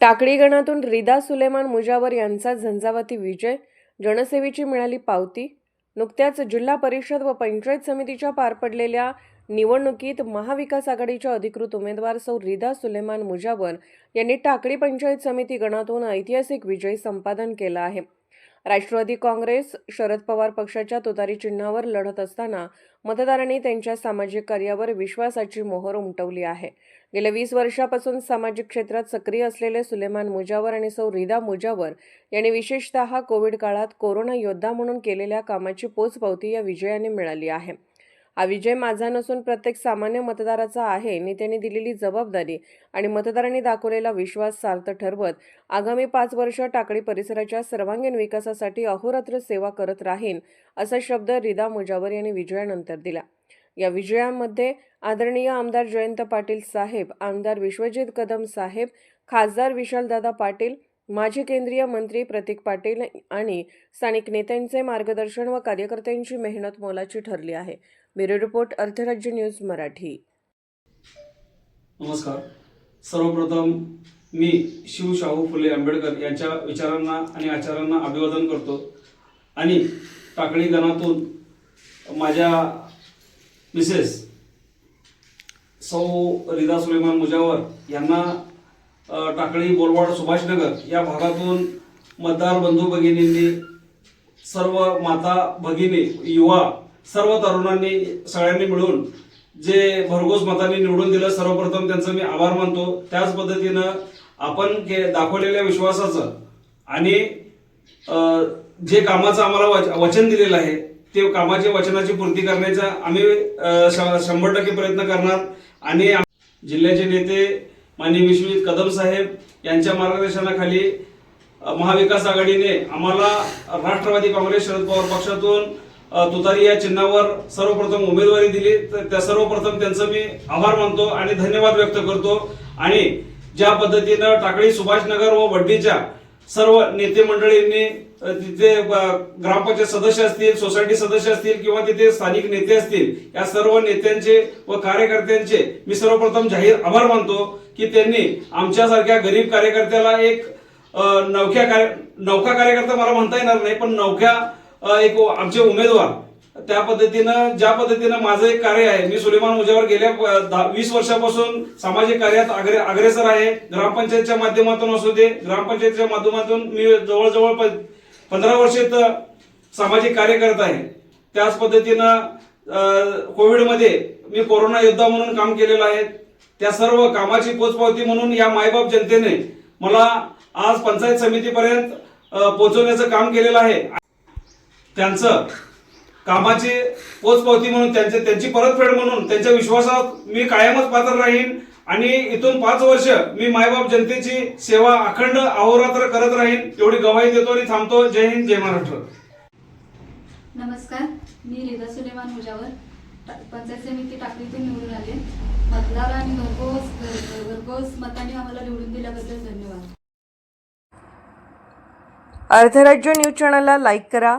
टाकळी गणातून रिदा सुलेमान मुजावर यांचा झंझावाती विजय जनसेवेची मिळाली पावती नुकत्याच जिल्हा परिषद व पंचायत समितीच्या पार पडलेल्या निवडणुकीत महाविकास आघाडीच्या अधिकृत उमेदवार सौ रिदा सुलेमान मुजावर यांनी टाकळी पंचायत समिती गणातून ऐतिहासिक विजय संपादन केला आहे. राष्ट्रवादी काँग्रेस शरद पवार पक्षाच्या तुतारी चिन्हावर लढत असताना मतदारांनी त्यांच्या सामाजिक कार्यावर विश्वासाची मोहर उमटवली आहे. गेल्या वीस वर्षापासून सामाजिक क्षेत्रात सक्रिय असलेले सुलेमान मुजावर आणि सौ रिदा मुजावर यांनी विशेषतः कोविड काळात कोरोना योद्धा म्हणून केलेल्या कामाची पोचपावती या विजयाने मिळाली आहे. हा विजय माझा नसून प्रत्येक सामान्य मतदाराचा आहे नेत्यांनी दिलेली जबाबदारी आणि मतदारांनी दाखवलेला विश्वास सार्थ ठरवत आगामी पाच वर्ष टाकळी परिसराच्या सर्वांगीण विकासासाठी अहोरात्र सेवा करत राहीन असा शब्द रिदा मुजावर यांनी विजयानंतर दिला. या विजयामध्ये आदरणीय आमदार जयंत पाटील साहेब आमदार विश्वजित कदम साहेब खासदार विशालदादा पाटील माजी केंद्रीय मंत्री प्रतीक पाटील आणि स्थानिक नेत्यांचे मार्गदर्शन व कार्यकर्त्यांची मेहनत मोलाची ठरली आहे. Bureau report Artharajya news Marathi. नमस्कार. सर्वप्रथम मी शिव शाहू फुले आंबेडकर यांच्या विचारांना आणि आचारांना अभिवादन करतो. आणि टाकळी गणातून माझ्या मिसेस सौ रिदा सुलेमान मुजावर यांना टाकळी बोलवाड सुभाषनगर या भागातून मतदार बंधू भगिनींनी सर्व माता भगिनी युवा सर्व तरुणांनी सगळ्यांनी मिळून जे भरघोस मतांनी निवडून दिलं सर्वप्रथम त्यांचं मी आभार मानतो. त्याच पद्धतीनं आपण के- दाखवलेल्या विश्वासाचं आणि जे कामाचं आम्हाला वच- वचन दिलेलं आहे ते कामाचे वचनाची पूर्ती करण्याचा आम्ही श- शंभर टक्के प्रयत्न करणार. आणि जिल्ह्याचे नेते माननीय विश्वजित कदम साहेब यांच्या मार्गदर्शनाखाली महाविकास आघाडीने आम्हाला राष्ट्रवादी काँग्रेस शरद पवार पक्षातून तुतारी या चिन्हावर सर्वप्रथम उमेदवारी दिली. तर त्या सर्वप्रथम त्यांचं मी आभार मानतो आणि धन्यवाद व्यक्त करतो. आणि ज्या पद्धतीनं टाकळी सुभाषनगर व वड्डीच्या सर्व नेते मंडळींनी तिथे ग्रामपंचायत सदस्य असतील सोसायटी सदस्य असतील किंवा तिथे स्थानिक नेते असतील या सर्व नेत्यांचे व कार्यकर्त्यांचे मी सर्वप्रथम जाहीर आभार मानतो की त्यांनी आमच्यासारख्या गरीब कार्यकर्त्याला एक नवख्या कार्य नौका कार्यकर्ता मला म्हणता येणार नाही पण नवख्या एक आमचे उमेदवार त्या पद्धतीनं ज्या पद्धतीनं माझं एक कार्य आहे मी सुलेमान मुजावर गेल्या दहा- वीस वर्षापासून सामाजिक कार्यात अग्रे अग्रेसर आहे. ग्रामपंचायतच्या माध्यमातून असू दे ग्रामपंचायतच्या माध्यमातून मी जवळजवळ प- पंधरा वर्ष सामाजिक कार्य करत आहे. त्याच पद्धतीनं कोविडमध्ये मी कोरोना योद्धा म्हणून काम केलेलं आहे. त्या सर्व कामाची पोचपावती म्हणून या मायबाप जनतेने मला आज पंचायत समितीपर्यंत पोहोचवण्याचं काम केलेलं आहे. त्यांचं कामाची पोचपावती म्हणून त्यांचे त्यांची परतफेड म्हणून त्यांच्या विश्वासात मी कायमच पात्र राहीन. आणि इथून पाच वर्ष मी मायबाप जनतेची सेवा अखंड अहोरात्र करत राहीन. एवढी गवाही देतो आणि थांबतो. जय हिंद जय महाराष्ट्र. नमस्कार. मी रिदा सुलेमान मुजावर. पंचायत समिती टाकळीतून निवडून आले. मतदार आणि घरपोच घर- घरपोच मतांनी आम्हाला निवडून दिल्याबद्दल धन्यवाद. अर्थराज्य न्यूज चॅनलला लाईक करा